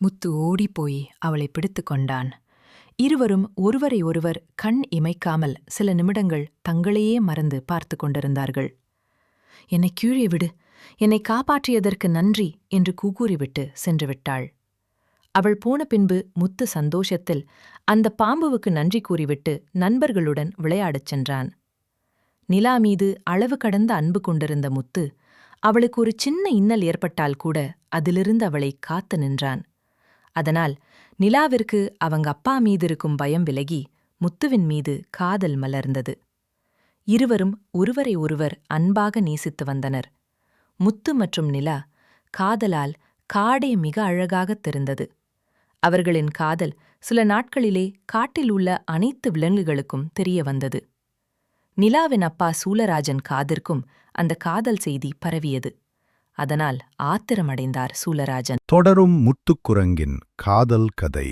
முத்து ஓடிப்போய் அவளை பிடித்து கொண்டான். இருவரும் ஒருவரை ஒருவர் கண் இமைக்காமல் சில நிமிடங்கள் தங்களையே மறந்து பார்த்து கொண்டிருந்தார்கள். என்னை கீழே விடு. என்னை காப்பாற்றியதற்கு நன்றி என்று கூகூறிவிட்டு சென்று விட்டாள். அவள் போன பின்பு முத்து சந்தோஷத்தில் அந்த பாம்புவுக்கு நன்றி கூறிவிட்டு நண்பர்களுடன் விளையாடச் சென்றான். நிலா மீது அளவு கடந்த அன்பு கொண்டிருந்த முத்து அவளுக்கு ஒரு சின்ன இன்னல் ஏற்பட்டால் கூட அதிலிருந்து அவளை காத்து நின்றான். அதனால் நிலாவிற்கு அவங்க அப்பா மீது இருக்கும் பயம் விலகி முத்துவின் மீது காதல் மலர்ந்தது. இருவரும் ஒருவரை ஒருவர் அன்பாக நேசித்து வந்தனர். முத்து மற்றும் நிலா காதலால் காடே மிக அழகாகத் தெரிந்தது. அவர்களின் காதல் சில நாட்களிலே காட்டில் உள்ள அனைத்து விலங்குகளுக்கும் தெரிய வந்தது. நிலாவின் அப்பா சூலராஜன் காதிற்கும் அந்த காதல் செய்தி பரவியது. அதனால் ஆத்திரமடைந்தார் சூலராஜன் தொடரும் முத்துக்குரங்கின் காதல் கதை.